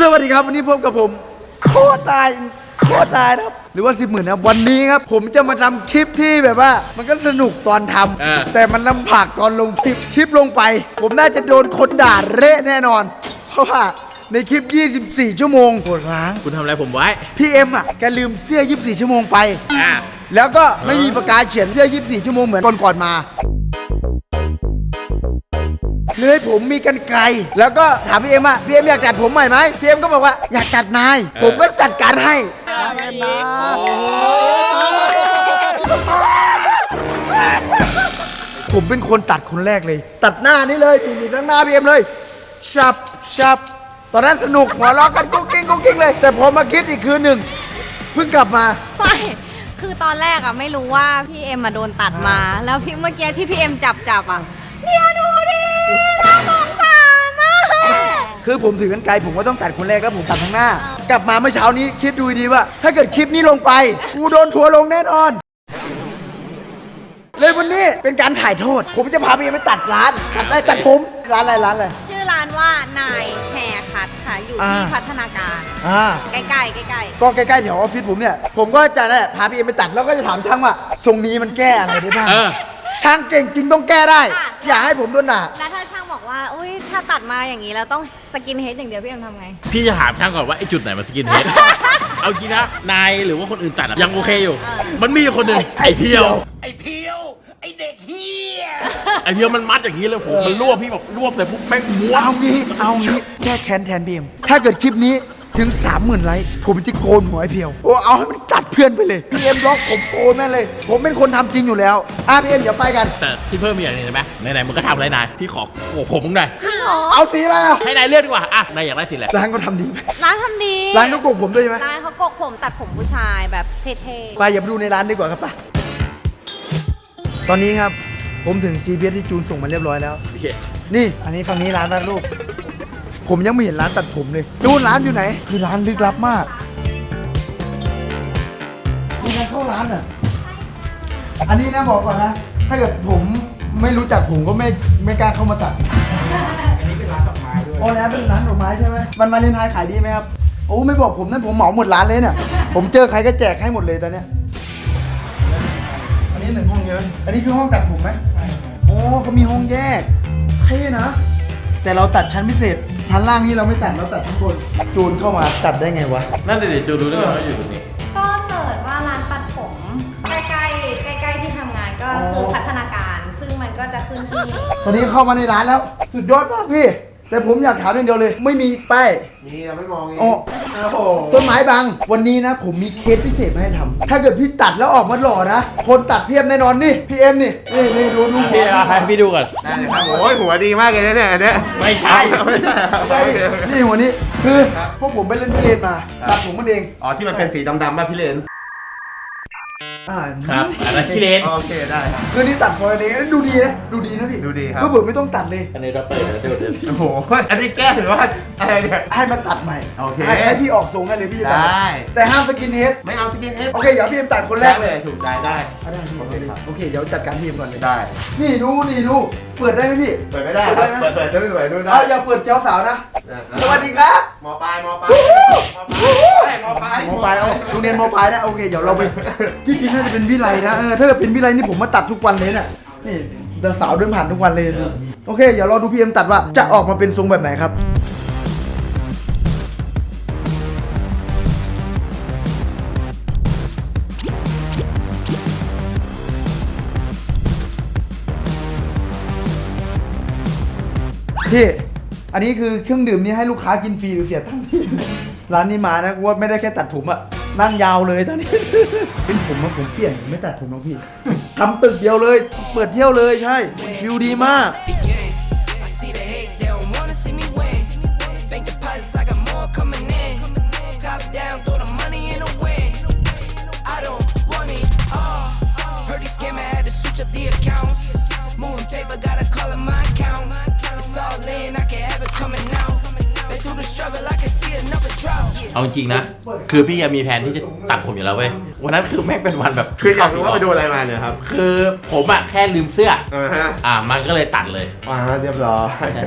สวัสดีครับวันนี้พบกับผมโคตรตายโคตรตายนะครับ หรือว่าสิบหมื่นนะครับวันนี้ครับ ผมจะมาทำคลิปที่แบบว่า มันก็สนุกตอนทำเออ แต่มันลำบากตอนลงคลิปคลิปลงไป ผมน่าจะโดนคนด่าเละแน่นอน เพราะว่าในคลิป 24 ชั่วโมงปวดร้างคุณทำอะไรผมไว้ พี่เอ็มอะแกลืมเสื้อ 24 ชั่วโมงไป อ่า แล้วก็ไม่มีประกาศเขียนเสื้อ 24 ชั่วโมงเหมือนก่อนๆมา เลยผมมีกันไกลแล้วก็ถามพี่เอ็มว่าพี่เอ็มอยากจัดผมใหม่ไหมพี่เอ็มก็บอกว่าอยากจัดนาย ผมก็จัดการให้ผมเป็นคนตัดคนแรกเลย ตัดหน้านี่เลยตีทั้งหน้าพี่เอ็มเลยชับชับตอนนั้นสนุกหัวเราะกันกุ๊กกิ๊งกุ๊กกิ๊งเลย แต่พอมาคิดอีกคืนหนึ่งเพิ่งกลับมาไม่คือตอนแรกอะไม่รู้ว่าพี่เอ็มมาโดนตัดมา แล้วพี่เมื่อกี้ที่พี่เอ็มจับจับอะเนี่ยดูดิ น่าสงสารนะคือผมถือกันไกลผมก็ต้องตัดคนแรกแล้วผมตัดข้างหน้า กลับมาเมื่อเช้านี้คิดดูดีว่า ถ้าเกิดคลิปนี้ลงไปกูโดนทัวร์ลงแน่นอน เลยวันนี้เป็นการถ่ายโทษ ผมจะพาพี่ไปตัดร้านตัดได้ตัดผมร้านอะไรร้านอะไร ชื่อร้านว่านายแฮร์คัทค่ะ อยู่ที่อ่า พัฒนาการ อ่า ใกล้ๆใกล้ก็ใกล้ๆแถวออฟฟิศผมเนี่ย ผมก็จะนั่นแหละพาพี่เอ็มไปตัดแล้วก็จะถามช่างว่าทรงนี้มันแก้อะไรได้บ้างเออ ช่างเก่งจริงต้องแก้ได้ อย่าให้ผมโดนด่าๆแล้ว ตัดมาอย่างนี้แล้วต้องสกินเฮดอย่างเดียวพี่เอ็มทำไง พี่จะถามช่างก่อนว่าไอ้จุดไหนมันสกินเฮด เอาจริงนะนายหรือว่าคนอื่นตัดอะยังโอเคอยู่ เออ มันมีอยู่คนหนึ่งไอ้เพียว ไอ้เพียว ไอ้เด็กเฮียไอ้เพียวมันมัดอย่างนี้เลยผมมันรวบพี่แบบรวบเลยปุ๊บแม่งม้วนเอางี้ เอางี้ แก้แค้นแทนพี่เอ็มถ้าเกิดคลิปนี้ ถึง 30,000 ไลค์ผมจะโกนหัวไอ้เพียวโอ้เอาให้มันกัดเพื่อนไปเลยพี่เอ็มบล็อกผมโกนแม่นเลย ผมเป็นคนทำจริงอยู่แล้วอะพี่เอ็มเดี๋ยวไปกัน แต่ที่เพิ่มมีอย่างหนึงใช่ไหมไหนๆมึงก็ทำอะไรนายพี่ขอโอ้ผมมึงหน่อยเอาสีอะไรอะให้นายเลือกดีกว่าอะนายอยากได้สีอะไรร้านก็ทำดีไหมร้านทำดีร้านก็โกงผมด้วยใช่ไหมร้านเขากกผมตัดผมผู้ชายแบบเท่ไปอย่าไปดูในร้านดีกว่าครับไปตอนนี้ครับผมถึง GPS ที่จูนส่งมาเรียบร้อยแล้วนี่ อันนี้ฝั่งนี้ร้านตัดรูป ผมยังไม่เห็นร้านตัดผมเลยดูร้านอยู่ไหน คือร้านลึกลับมากมีการเข้าร้านอะ อันนี้นะบอกก่อนนะ ถ้าเกิดผมไม่รู้จักผมก็ไม่ไม่กล้าเข้ามาตัด อันนี้เป็นร้านดอกไม้ด้วยอ๋อนะเป็นร้านดอกไม้ใช่ไหมมันมาเลนไทยขายดีไหมครับ โอ้ไม่บอกผมนั่นผมเหมาหมดร้านเลยเนี่ย ผมเจอใครก็แจกให้หมดเลยตอนเนี้ย อันนี้หนึ่งห้องเยอะ อันนี้คือห้องตัดผมไหมใช่โอ้เขามีห้องแยกเท่นะ แต่เราตัดชั้นพิเศษ ชั้นล่างนี่เราไม่ตัดเราตัดทุกคนจูนเข้ามาตัดได้ไงวะ นั่นเดี๋ยวจูรู้ได้ไงว่าอยู่ตรงนี้ๆก็เสิร์ชว่าร้านตัดผมใกล้ๆใกล้ๆที่ทำงานก็คือพัฒนาการ ซึ่งมันก็จะขึ้นที่ ตอนนี้เข้ามาในร้านแล้ว สุดยอดมากพี่ แต่ผมอยากถามอย่างเดียวเลย ไม่มีป้ายนี่เราไม่มองเองโอ้โอ้โหต้นไม้บัง วันนี้นะ ผมมีเคสพิเศษมาให้ทำถ้าเกิดพี่ตัดแล้วออกมาหล่อนะ คนตัดเพียบแน่นอนนี่พี่เอ็มนี่นี่นี่ดูดูหัวพี่เอาให้พี่ดูก่อนได้เลยครับโอ้ยหัวดีมากเลยนะเนี่ยอันเนี้ยไม่ใช่ไม่ใช่ครับใช่โอเคโอเคนี่หัวนี้คือพวกผมไปเล่นพิเรนมาตัดผมมันเองอ๋อที่มันเป็นสีดำๆป่ะพี่เลน อ่าครับอันนั้นขี้เลนโอเคได้ครับ คือนี่ตัดซอยเองดูดีนะดูดีนะพี่ดูดีครับเพื่อเบิร์ไม่ต้องตัดเลย อันนี้เราเปิดเดี๋ยวเดี๋ยวโอ้โห อันนี้แก้หรือว่าอะไรเนี่ย ให้มันตัดใหม่โอเคให้ให้พี่ออกทรงให้เลยพี่จะตัดได้ แต่ห้ามสกินเฮดไม่เอาสกินเฮดโอเคเดี๋ยวพี่เอ็มตัดคนแรกเลย ถูกได้ได้ อะได้พี่โอเคครับโอเคเดี๋ยวจัดการพี่เอ็มก่อนเลย ได้ นี่ดูนี่ดู เปิดได้ไหมพี่ เปิดไม่ได้คเปิรัดบได้ไหมเปิดเปิดจะไม่เปิดดูได้เอาอย่าเปิดเช้าสาวนะได้สวัสดีครับหมอปลายหมอปลายวู้หมอปลายหมอปลายเอาโรงเรียนหมอปลายนะ โอเค เดี๋ยวเราไปที่จริงน่าจะเป็นวิไลนะ เออ ถ้าเกิดเป็นวิไลนี่ผมมาตัดทุกวันเลยน่ะ นี่เดินสาวเดินผ่านทุกวันเลย โอเค เดี๋ยวเราดูพี่เอ็มตัดว่าจะออกมาเป็นทรงแบบไหนครับ พี่ อันนี้คือเครื่องดื่มนี่ให้ลูกค้ากินฟรีหรือเสียตังค์พี่ ร้านนี้มานะกูว่าไม่ได้แค่ตัดผมอะนั่งยาวเลยตอนนี้ เป็นผมมาผมเปลี่ยนผมไม่ตัดผมแล้วพี่ทำตึกเดียวเลย เปิดเที่ยวเลยใช่วิวดีมาก เอาจริงๆนะ คือพี่ยังมีแผนที่จะตัดผมอยู่แล้วเว้ย วันนั้นคือแม่งเป็นวันแบบคืออยากรู้ว่าไปโดนอะไรมาเนี่ยครับ คือผมอะแค่ลืมเสื้อ อ่าฮะอ่า มันก็เลยตัดเลย อ่าเรียบร้อยใช่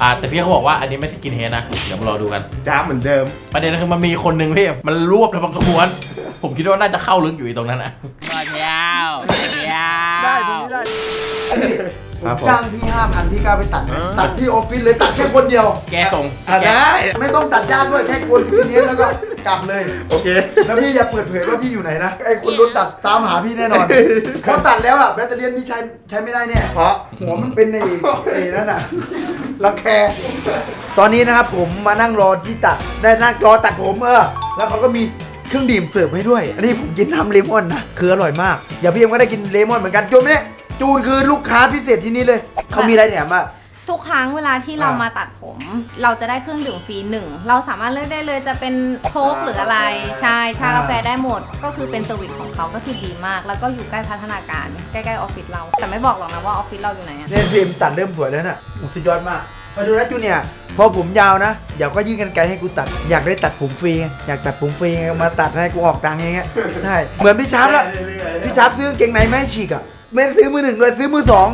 อ่าแต่พี่เขาบอกว่าอันนี้ไม่สกินเฮดนะ เดี๋ยวมารอดูกัน จ้าบเหมือนเดิม ประเด็นคือมันมีคนหนึ่งพี่ มันรวบแล้วมันก็ม้วน ผมคิดว่าน่าจะเข้าลึกอยู่อีตรงนั้นนะมาเที่ยวเที่ยวได้ตรงนี้ได้ ผครัมบผมจ้างพี่ห้าพันพี่กล้าไปตัดไหมตัดที่ออฟฟิศเลยตัดแค่คนเดียวแกทรงอะแกได้ ไม่ต้องตัดญาติด้วยแค่คนที่นี้แล้วก็กลับเลย โอเค แล้วพี่อย่าเปิดเผยว่าพี่อยู่ไหนนะไอ้คนโดนตัดตามหาพี่แน่นอนเพราะตัดแล้วอะแบตเตอรี่พี่ใช้ใช้ไม่ได้เนี่ยเพราะหัวมันเป็นในไอ้นั่นน่ะรังแคตอนนี้นะครับผมมานั่งรอที่ตัดได้นั่งรอตัดผมเออแล้วเขาก็มีเครื่องดื่มเสิร์ฟให้ด้วย อันนี้ผมกินน้ำเลมอนนะ คืออร่อยมาก อย่าพี่เอ็มก็ได้กินเลมอนเหมือนกันจูนไหมเนี่ย จูนคือลูกค้าพิเศษที่นี่เลย เขามีอะไรแถมอะ ทุกครั้งเวลาที่เราอ่าม มาตัดผม เราจะได้เครื่องดื่มฟรีหนึ่งเราสามารถเลือกได้เลยจะเป็นโค้กหรืออะไรใช่ชากาแฟได้หมด ก็คือเป็นเซอร์วิสของเขาก็คือดีมาก แล้วก็อยู่ใกล้พัฒนาการใกล้ๆออฟฟิศเราแต่ไม่บอกหรอกนะว่าออฟฟิศเราอยู่ไหนอะ เนี่ยพี่เอ็มตัดเริ่มสวยแล้วน่ะโอ้สุดยอดมากมาดูนะจูเนี่ยร์พอผมยาวนะ เดี๋ยวก็ยื่นกันไกลให้กูตัด อยากได้ตัดผมฟรีไงอยากตัดผมฟรีไงมาตัดให้กูออกตังค์อย่างเงี้ย ใช่ เหมือนพี่ชาร์ปละ พี่ชาร์ปซื้อกางเกงในไม่ให้ฉีกอะ ไม่ได้ซื้อมือหนึ่งด้วยซื้อมือสอง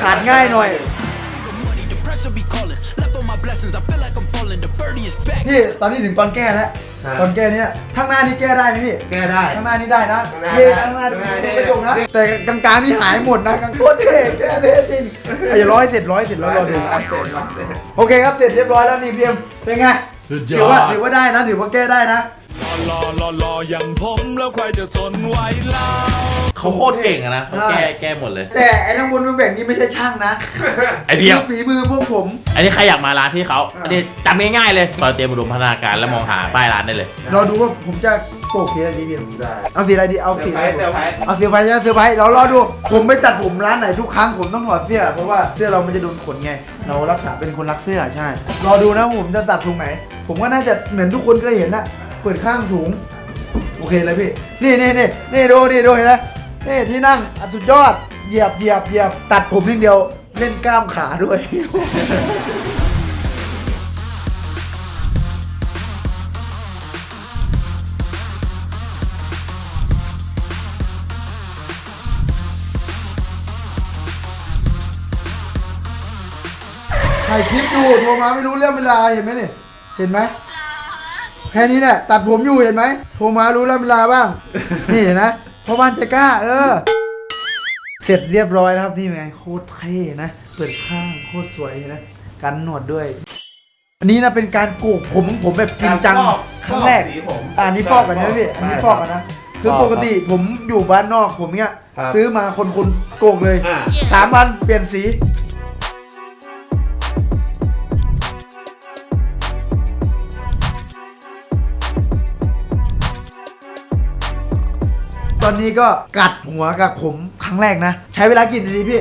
ขาดง่ายหน่อย Money, the pressure be calling. Left on my blessings, I feel like I'm falling. The birdie is back. พี่ตอนนี้ถึงตอนแก้แล้วครับ ตอนแก้เนี้ยข้างหน้านี่แก้ได้ไหมพี่แก้ได้ ข้างหน้านี่ได้นะข้างหน้าเย่ได้ข้างหน้าข้างหน้าได้ไม่ตรงนะแต่กลางๆนี่หายหมดนะกลางโคตรเท่แก้เท่จริงอะอย่าร้อยเสร็จร้อยเสร็จแล้วรอดูโอเคครับเสร็จเรียบร้อยแล้วนี่พี่เอ็มเป็นไงสุดยถืออว่าดถือว่าได้นะถือว่าแก้ได้นะ รอรอรออย่างผมแล้วใครจะทนไหวเล่าเขาโคตรเก่งอะนะเขาแก้แก้หมดเลย แต่ไอ้ทั้งบนมันแบ่งนี่ไม่ใช่ช่างนะไอเดียวคือฝีมือพวกผม อันนี้ใครอยากมาร้านพี่เขาอ่าอันนี้จำง่ายๆเลยซอยเตรียมอุดมพัฒนาการแล้วมองหาป้ายร้านได้เลย รอดูว่าผมจะโปกสีอะไรดีพี่เอ็มได้เอาสีอะไรดี เอาเซอสีร์อะไพรไรส์เซอร์ไพรส์เอาเซอร์ไพรส์ใช่ไหมเซอร์ไพรส์เรารอดู ผมไปตัดผมร้านไหนทุกครั้งผมต้องถอดเสื้อ เพราะว่าเสื้อเรามันจะโดนขนไง เรารักษาเป็นคนรักเสื้อใช่ รอดูนะผมจะตัดทรงไหน ผมว่าน่าจะเหมือนทุกคนเคยเห็นนะ เปิดข้างสูง โอเคเลยพี่ นี่นี่นี่นี่ดูนี่ดูเห็นไหมนี่ที่นั่งอะสุดยอด เหยียบเหยียบเหยียบตัดผมอย่างเดียว เล่นกล้ามขาด้วย ถ่ายคลิปอยู่โทรมาไม่รู้เรื่องเวลาเห็นไหมนี่เห็นไหม แค่นี้เนี่ยตัดผมอยู่เห็นไหมโทรมารู้เรื่องเวลาบ้าง นี่เห็นนะพ่อบ้านใจกล้า เออ เสร็จเรียบร้อยแล้วครับนี่เป็นไงโคตรเท่นะเปิดข้างโคตรสวยนะกันหนวดด้วย อันนี้นะเป็นการโกกผมของผมแบบจริงจังครั้งแรก สีผมอะอันนี้ฟอกกันนะพี่อันนี้ฟอกกันนะ คือปกติผมอยู่บ้านนอกผมเนี้ยครับซื้อมาคนคนๆโกกเลยอ่า สามวันเปลี่ยนสี ตอนนี้ก็กัดหัวกับผมครั้งแรกนะ ใช้เวลากี่นาทีพี่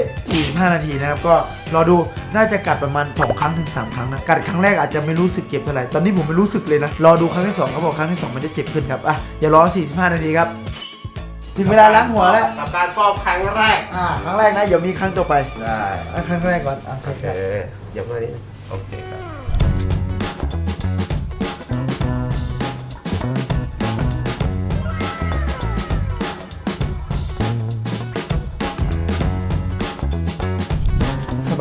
45นาทีนะครับ ก็รอดูน่าจะกัดประมาณ2ครั้งถึง3ครั้งนะ กัดครั้งแรกอาจจะไม่รู้สึกเจ็บเท่าไหร่ ตอนนี้ผมไม่รู้สึกเลยนะ รอดูครั้งที่2เขาบอกครั้งที่2มันจะเจ็บขึ้นครับ อะอย่ารอ45นาทีครับถึงเวลาล้างหัวแล้ว กับการฟอกครั้งแรก อ่า ครั้งแรกนะ เดี๋ยวมีครั้งต่อไปได้อะครั้งแรกก่อนอะครั้งโอแรเคกเดี๋ยวเพื่อนนี้โอเคครับ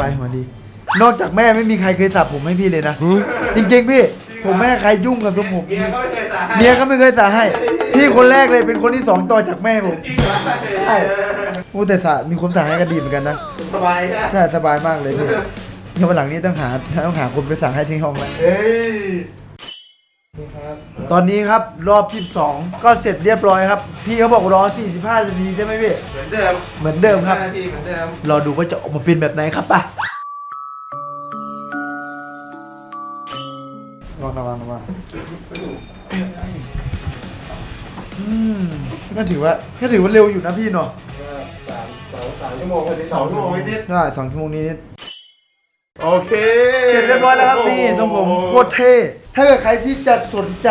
สบายหัวดี นอกจากแม่ไม่มีใครเคยสระผมให้พี่เลยนะ จริงๆ พี่ ผมไม่ให้ใครยุ่งกับทรงผมเมียก็ไม่เคยจ่ายให้เมียก็ไม่เคยสระให้ พี่คนแรกเลยเป็นคนที่สองต่อจากแม่ผมจริงเหรอใช่โอ้แต่สระมีคนสระให้ก็ดีเหมือนกันนะสบายนะใช่สบายมากเลยพี่เดี๋ยววันหลังนี้ต้องหาต้องหาคนไปสระให้ที่ห้องแล้วเฮ้ย ตอนนี้ครับรอบที่สองก็เสร็จเรียบร้อยครับ พี่เขาบอกรอ 45 นาทีใช่ไหมพี่ เหมือนเดิมเหมือนเดิมครับ ห้านาทีเหมือนเดิมรอดูว่าจะออกมาเป็นแบบไหนครับป่ะระวังระวังระวังอืมก็ถือว่าก็ถือว่าเร็วอยู่นะพี่เนาะสามสองสามชั่วโมงพอดีสองชั่วโมงนิดได้สองชั่วโมงนี้โอเคเสร็จเรียบร้อยแล้วครับนี่ทรงผมโคตรเท่ ถ้าเกิดใครที่จะสนใจ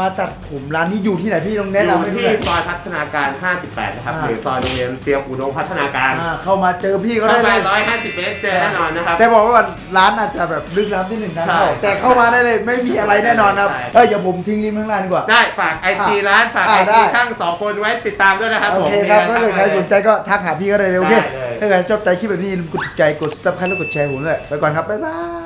มาตัดผมร้านนี้อยู่ที่ไหนพี่ต้องอแนะนำยู่ให้ที่ด้วยซอยพัฒนาการ 58 นะครับอ่า หรือซอยโรงเรียนเตรียมอุดมพัฒนาการอ่าเข้ามาเจอพี่เขาเข้าได้ไปเลย150 เมตรเจอแน่นอนนะครับ แต่บอกไว้ก่อนร้านอาจจะแบบลึกล้ำที่หนึ่งนะใช่เข้าแต่เข้ามาได้เลยไม่มีอะไรแน่นอนครับใช่ เอออย่าผมทิ้งลิงก์ข้างล่างดีกว่า ได้ฝากไอจีร้านฝากไออ่าได้ จีช่างสองคนไว้ติดตามด้วยนะครับโอผม เคครับมีถ้าเกิดใครสนใจก็ทักหาพี่ก็ได้เลยโอเคได้เลย ถ้าเกิดชอบใจคลิปแบบนี้อย่าลืมกดถูกใจกดซับสไครต์แล้วกดแชร์ผมด้วยไปก่อนครับบ๊ายบาย